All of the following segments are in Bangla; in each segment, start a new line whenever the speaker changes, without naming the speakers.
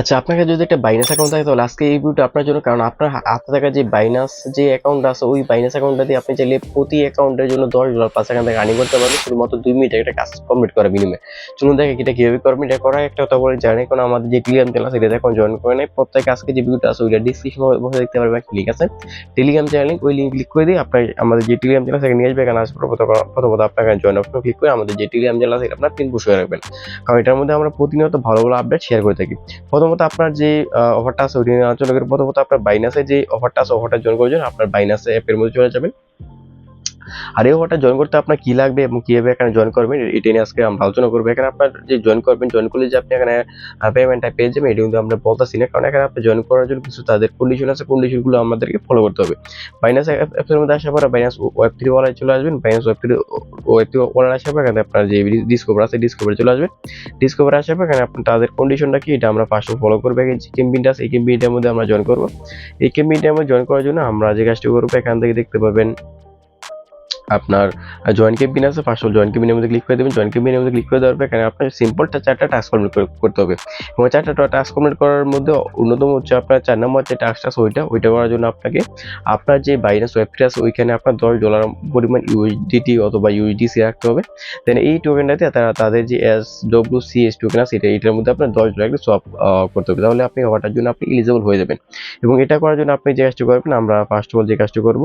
আচ্ছা আপনার কাছে যদি একটা বাইনাস অ্যাকাউন্ট থাকে, তাহলে আজকে এই ভিডিওটা আপনার জন্য, কারণ আপনার হাতে থাকা যে বাইনাস যে অ্যাকাউন্ট আছে, ওই বাইনাস অ্যাকাউন্টটা দিয়ে আপনি চাইলে প্রতি অ্যাকাউন্টের জন্য দশ ডলার পাঁচ এখান থেকে আর্নিং করতে পারবেন, শুধুমাত্র দুই মিনিটে একটা কাজ কমপ্লিট করার বিনিময়ে। চলুন দেখে এটা কীভাবে করবেন, এটা করা একটা কথা বলে জানি কারণ আমাদের যে টেলিগ্রাম চ্যানেল আছে এটা এখন জয়েন করে নেয় প্রত্যেক আজকে যে ভিডিওটা আছে, ওইটা ডিসক্রিপশন বসে দেখতে পারবেন, একটা লিঙ্ক আছে। টেলিগ্রাম চ্যানেল ওই লিঙ্ক ক্লিক করে দিয়ে আপনার আমাদের যে টেলিগ্রাম চ্যানেল সেখানে নিয়ে আসবে, এখানে আসবে, প্রথমত আপনাকে জয়েন অপশন ক্লিক করে আমাদের যে টেলিগ্রাম চ্যানেল আছে আপনার পিন করে রাখবেন। কারণ এটার মধ্যে আমরা প্রতিনিয়ত ভালো ভালো আপডেট শেয়ার করে থাকি। প্রথমত আপনার যে অফারটা আছে ওইটা আলোচনা প্রথমত আপনার বাইনাসে যে অফারটা আছে অফারটা জয়েন করার জন্য আপনার বাইনাসে অ্যাপের মধ্যে চলে যাবেন। আর এই অফারটা জয়েন করতে আপনার কি লাগবে এবং কীভাবে এখানে জয়েন করবেন এটা নিয়ে আজকে আমরা আলোচনা করব। এখানে আপনার যে জয়েন করবেন জয়েন করলে যে আপনি এখানে পেমেন্টটা পেয়ে যাবেন, এটা কিন্তু আমরা বলতেছি না। কারণ এখানে আপনি জয়েন করার জন্য কিছু তাদের কন্ডিশন আছে কন্ডিশনগুলো আমাদেরকে ফলো করতে হবে। বাইনাস অ্যাপের মধ্যে আসার পরে বাইনাস ওয়েব থ্রি ওয়ালায় চলে আসবেন। Binance web three web three ওয়ালায় আসার পর এখানে আপনার যে ডিসকভার আছে ডিসকভারে চলে আসবেন। ডিসকভার আসার পর এখানে আপনার তাদের কন্ডিশনটা কি, এটা আমরা ফার্স্ট ফলো করব। এখানে যে ক্যাম্পিংটা আছে, এই ক্যাম্পিংটার মধ্যে আমরা জয়েন করব। এই ক্যাম্পিংটার মধ্যে জয়েন করার জন্য আমরা যে কাজটি করব, এখান থেকে দেখতে পাবেন আপনার জয়েন কেবিন আছে ফার্স্ট অফ জয়েন কেবিনের মধ্যে ক্লিক করে দেবেন জয়েন কেবিনের মধ্যে ক্লিক করে দেওয়ার পর এখানে আপনার সিম্পলটা চারটা টাস্ক কমপ্লিট করতে হবে। এবং চারটা টাস্ক কমপ্লিট করার মধ্যে অন্যতম হচ্ছে আপনার চার নম্বর যে টাস্কটা ওইটা ওইটা করার জন্য আপনাকে আপনার যে বাইনাস ওয়েবসাইট আছে, ওইখানে আপনার দশ ডলার পরিমাণ ইউএসডিটি অথবা ইউএসডিসি রাখতে হবে। দেন এই টোকেনটাতে তারা তাদের যে S W C S token আছে, এটা এটার মধ্যে আপনার দশ ডলার সোয়াপ করতে হবে। তাহলে আপনি ওটার জন্য আপনি এলিজিবল হয়ে যাবেন। এবং এটা করার জন্য আপনি যে কাজটি করবেন, আমরা ফার্স্ট অফ অল যে কাজটি করব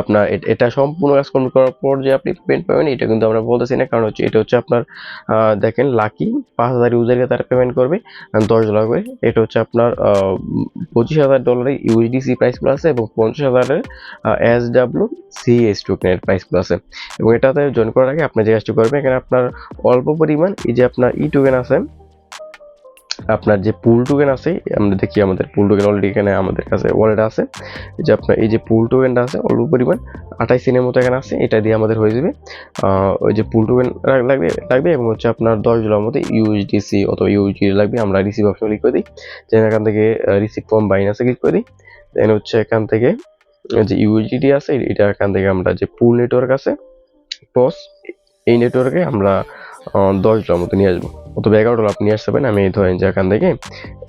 আপনার এটা সম্পূর্ণ কাজ কমপ্লিট করার পর যে আপনি পেমেন্ট পাবেন, এটা কিন্তু আমরা বলতেছি না। কারণ হচ্ছে, এটা হচ্ছে আপনার দেখেন লাকি পাঁচ হাজার ইউজারকে তারা পেমেন্ট করবে দশ ডলার করে। এটা হচ্ছে আপনার পঁচিশ হাজার ডলারের ইউএসডিসি প্রাইসগুলো আছে এবং পঞ্চাশ হাজারের এস ডাব্লিউ সিএস টোকেনের প্রাইসগুলো আছে এবং এটাতে জয়েন করার আগে আপনি যে কাজটি করবেন, এখানে আপনার অল্প পরিমাণ এই যে আপনার ই টোকেন আছে আপনার যে পুল টোকেন আছে, আমরা দেখি আমাদের পুল টোকেন অলরেডি এখানে আমাদের কাছে ওয়ালেট আছে। যে আপনার, এই যে পুল টোকেনটা আছে অল্প পরিমাণ আঠাইশ দিনের মতো এখানে আছে, এটা দিয়ে আমাদের হয়ে যাবে। ওই যে পুল টোকেন লাগবে লাগবে এবং হচ্ছে আপনার দশ ডলার মতো ইউএসডিসি অথবা ইউএসডি লাগবে, আমরা রিসিভ অপশন ক্লিক করে দিই। দেন এখান থেকে রিসিভ ফর্ম বাইনাসে ক্লিক করে দিই। দেন হচ্ছে এখান থেকে যে ইউএসডিটি আছে, এটা এখান থেকে আমরা যে পুল নেটওয়ার্ক আছে পস এই নেটওয়ার্কে আমরা আহ, দশ ডলার মতো নিয়ে আসব। অথবা এগারো ডলার আপনি নিয়ে আসতে পারেন আমি ধরেন যে এখান থেকে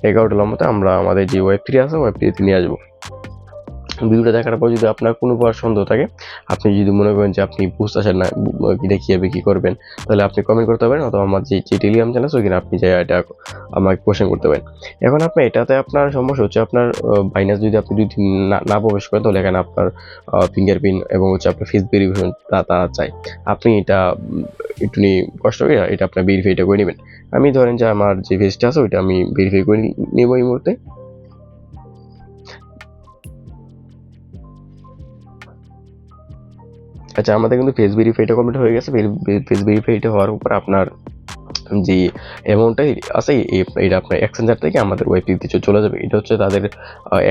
এগারোটা মতো আমরা আমাদের যে ওয়েব থ্রি আছে ওয়েব থ্রিতে নিয়ে আসব। ভিডিওটা দেখার পর যদি আপনার কোনো প্রকার সন্দেহ থাকে, আপনি যদি মনে করেন যে আপনি বুঝতেছেন না, বু- এটা কীভাবে কী করবেন, তাহলে আপনি কমেন্ট করতে পারেন অথবা আমার যে যে টেলিগ্রাম চ্যানেল আছে ওইখানে আপনি যাই এটা আমাকে কোশ্চেন করতে পারেন। এখন আপনি এটাতে আপনার সমস্যা হচ্ছে আপনার বাইনাস যদি আপনি যদি না না প্রবেশ করেন, তাহলে এখানে আপনার ফিঙ্গারপ্রিন্ট এবং হচ্ছে আপনার ফেস ভেরিফিকেশন তারা চাই। আপনি এটা একটু নিয়ে কষ্ট করে এটা আপনার ভেরিফাইটা করে নেবেন। আমি ধরেন যে আমার যে ফেসটা আছে, ওইটা আমি ভেরিফাই করে নেব এই মুহূর্তে। আচ্ছা আমাদের কিন্তু ফেস ভেরিফাইটা কমপ্লিট হয়ে গেছে। ফেস ভেরিফাইটা হওয়ার উপর আপনার যে অ্যামাউন্টটা আছে এটা আপনার এক্সচেঞ্জার থেকে আমাদের ওয়েবসাইটে চলে যাবে। এটা হচ্ছে তাদের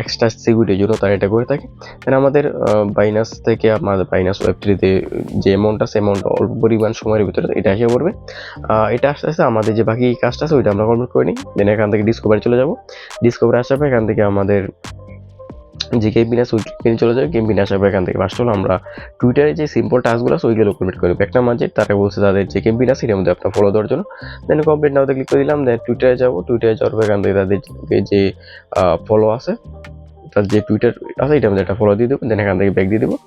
এক্সট্রা সিকিউরিটির জন্য তারা এটা করে থাকে। দেন আমাদের বাইনাস থেকে আমাদের বাইনাস ওয়েবসাইটে যে অ্যামাউন্ট আছে অ্যামাউন্ট অল্প পরিমাণ সময়ের ভিতরে এটা এসে পড়বে। এটা আস্তে আস্তে আমাদের যে বাকি কাজটা আছে, ওইটা আমরা কমপ্লিট করে নিই। দেন এখান থেকে ডিসকভারি চলে যাব। ডিসকভারি আসার পর এখান থেকে আমাদের যে গেম বিনা সুইট চলে যাবে গেম বিনা আসার এখান থেকে। ফার্স্ট হলো আমরা টুইটারে যে সিম্পল টাস্কগুলো আছে, ওইগুলো কমপ্লিট করব একটা মাঝে তারা বলছে তাদের যে গেম বিনা সেটার মধ্যে আপনার ফলো দেওয়ার জন্য। দেন কমপ্লিট নাও ক্লিক করে দিলাম দেন টুইটারে যাব। টুইটারে যাওয়ার পর এখান থেকে তাদের যে- ফলো আছে, তার যে টুইটার আছে, এটার মধ্যে একটা ফলো দিয়ে দেবো। দেন এখান থেকে ব্যাক দিয়ে দেবো।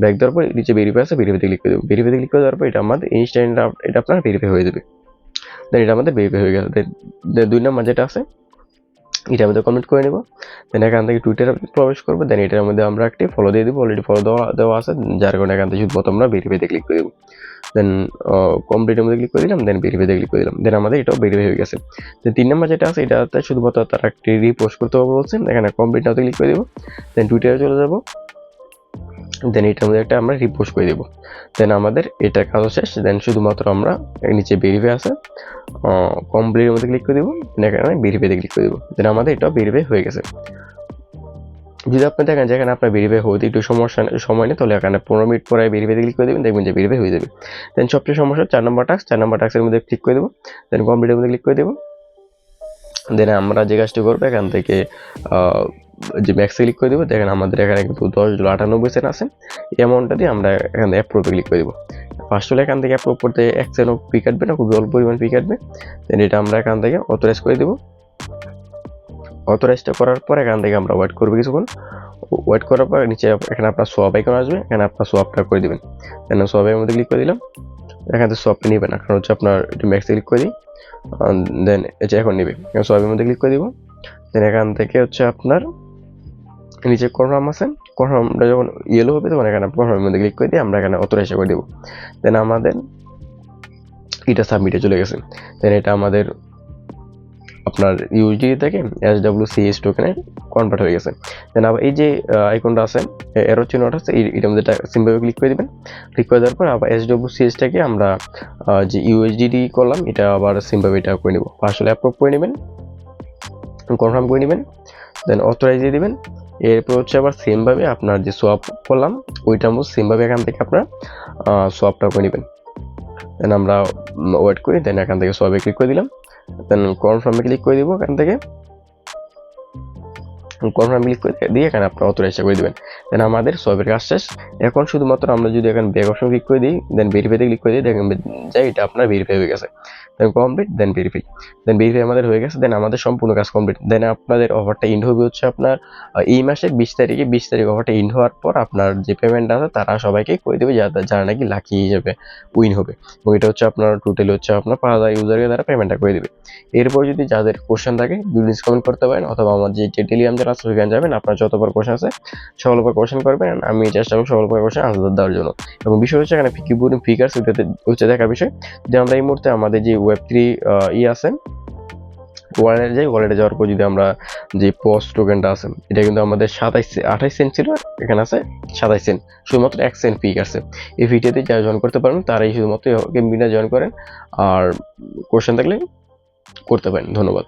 ব্যাক দেওয়ার পর নিচে ভেরিফাই আছে ভেরিফাইতে ক্লিক করে দেবো। ভেরিফাইতে ক্লিক করে দেওয়ার পর এটা আমাদের ইনস্ট্যান্ট এটা আপনার ভেরিফাই হয়ে যাবে। দেন এটা আমাদের ভেরিফাই হয়ে গেছে। দেন দুই নম্বর যেটা আছে এটা মধ্যে কমেন্ট করে নেব। দেন এখান থেকে টুইটারে প্রবেশ করব। দেন এটার মধ্যে আমরা একটি ফলো দিয়ে দেবো। অলরেডি ফলো দেওয়া দেওয়া আছে। যার কারণে এখান থেকে শুধুমাত্র আমরা ভেরিফাইতে ক্লিক করে দেবো। দেন কমপ্লিটের মধ্যে ক্লিক করে দিলাম। দেন ভেরিফাইতে ক্লিক করে দিলাম। দেন আমাদের এটাও ভেরিফাই হয়ে গেছে। দেন তিন নম্বর যেটা আছে, এটাতে শুধুমাত্র তারা একটি রিপোস্ট করতে হবে বলছেন। এখানে কমপ্লিট নাতে ক্লিক করে দেবো। দেন টুইটারে চলে যাব। দেন এটার মধ্যে একটা আমরা রিপোস্ট করে দেবো। দেন আমাদের এটা কাজ শেষ। দেন শুধুমাত্র আমরা নিচে ভেরিফাই আছে। কমপ্লিটের মধ্যে ক্লিক করে দেবো। এখানে ভেরিফাইতে ক্লিক করে দেবো। দেন আমাদের এটাও ভেরিফাই হয়ে গেছে। যদি আপনি দেখেন যে এখানে আপনার ভেরিফাই হতে একটু সমস্যা সময় নেই, তাহলে এখানে পনেরো মিনিট পরে ভেরিফাইতে ক্লিক করে দেবেন, দেখবেন যে ভেরিফাই হয়ে যাবে। দেন সবচেয়ে সমস্যা চার নম্বর টাস্ক চার নম্বর টাস্কের মধ্যে ক্লিক করে দেবো। দেন কমপ্লিটের মধ্যে ক্লিক করে দেবো। দেন আমরা যে কাজটি করব, এখান থেকে যে ম্যাক্সে ক্লিক করে দেবো, দেখেন আমাদের এখানে কিন্তু দশ ডলার আটানব্বই সেন্ট আছে। এই অ্যামাউন্টটা দিয়ে আমরা এখান থেকে অ্যাপ্রুভে ক্লিক করে দেবো। ফার্স্ট হলে এখান থেকে অ্যাপ্রুভ করতে এক সেন্টও ফি কাটবে না, খুবই অল্প পরিমাণ ফি কাটবে। দেন এটা আমরা এখান থেকে অথরাইজ করে দেবো। অথরাইজটা করার পর এখান থেকে আমরা ওয়েট করব কিছুক্ষণ। ওয়েট করার পর নিচে এখানে আপনার সোয়াপ আইকন আসবে, এখানে আপনার সোয়াপটা করে দিবেন। দেন সোয়াপের মধ্যে ক্লিক করে দিলাম। এখান থেকে সোয়াপটা নেবে না, কারণ হচ্ছে আপনার একটু ম্যাক্সে ক্লিক করে দিই দেন এটা এখন নেবে। সবের মধ্যে ক্লিক করে দিব। দেন এখান থেকে হচ্ছে আপনার নিচে কনফার্ম আছে। কনফার্মটা যখন ইয়েলো হবে, তখন এখানে কনফার্মের মধ্যে ক্লিক করে দিয়ে আমরা এখানে অথরাইজ করে দেবো। দেন আমাদের এটা সাবমিটে চলে গেছে। দেন এটা আমাদের আপনার ইউজি থেকে এস ডাব্লিউ সিএস টোকেনে কনভার্ট হয়ে গেছে। দেন আবার এই যে আইকনটা আছে এরো চিহ্নটা আছে এটার মধ্যে সিম্পলভাবে ক্লিক করে দেবেন। ক্লিক করে দেওয়ার পর আবার এস ডাব্লিউ সিএসটাকে আমরা যে ইউএসডিডি করলাম, এটা আবার সিম্পলভাবে এটা করে নেব। আসলে অ্যাপ্রুভ করে নেবেন কনফার্ম করে নেবেন দেন অথরাইজ দিয়ে দিবেন। এরপর হচ্ছে আবার সেমভাবে আপনার যে সোয়াপ করলাম ওইটা আমরা সেমভাবে এখান থেকে আপনার সোয়াপটা করে নেবেন। দেন আমরা ওয়েট করি দেন এখান থেকে সোয়াপে ক্লিক করে দিলাম। দেন কনফার্মে ক্লিক করে দিব এখান থেকে। কনফার্ম ক্লিক করে দিয়ে এখানে আপনার অথরাইজ করে দিবেন। দেন আমাদের সবের কাজ শেষ। এখন শুধুমাত্র আমরা যদি এখানে ব্যাক অপশন ক্লিক করে দিই দেন ভেরিফাইতে ক্লিক করে দিই দেখেন যে এটা আপনার ভেরিফাই হয়ে গেছে। Then complete then verify then verify আমাদের হয়ে গেছে দেন আমাদের সম্পূর্ণ কাজ কমপ্লিট দেন আপনাদের অফারটা ইন্ড হবে হচ্ছে আপনার এই মাসের বিশ তারিখে, বিশ তারিখ অফারটা ইন্ড হওয়ার পর আপনার যে পেমেন্ট আছে, তারা সবাইকে করে দেবে যারা যারা নাকি লাকি হিসেবে উইন হবে। এবং এটা হচ্ছে আপনার টোটালি হচ্ছে আপনার পাঁচ হাজার ইউজারকে তারা পেমেন্টটা করে দেবে। এরপর যদি যাদের কোশ্চেন থাকে বিজনেস কমেন্ট করতে পারেন, অথবা আমার যে যে টেলিগ্রাম যারা আছে যাবেন, আপনার যতবার কোশ্চেন আছে, সকল উপর কোশ্চেন করবেন, আমি চেষ্টা করব সকল উপর কোশ্চেন আনসার দেওয়ার জন্য। এবং বিষয় হচ্ছে এখানে কিবোর্ড ফিগার্স ওটাতে হচ্ছে দেখার বিষয়। যে আমরা এই মুহূর্তে আমাদের যে ওয়েব থ্রি ই আছে ওয়ালেটে যাই ওয়ালেটে যাওয়ার পর যদি আমরা যে পোস্ট টোকেনটা আছে, এটা কিন্তু আমাদের সাতাইশ, আঠাইশ সেন্ট ছিল, এখানে আছে সাতাইশ সেন্ট শুধুমাত্র এক সেন্ট ফি আছে। এই ফিটাতে যারা জয়েন করতে পারেন, তারাই শুধুমাত্র গেমবিটা জয়েন করেন, আর কোশ্চেন থাকলে করতে পারেন। ধন্যবাদ।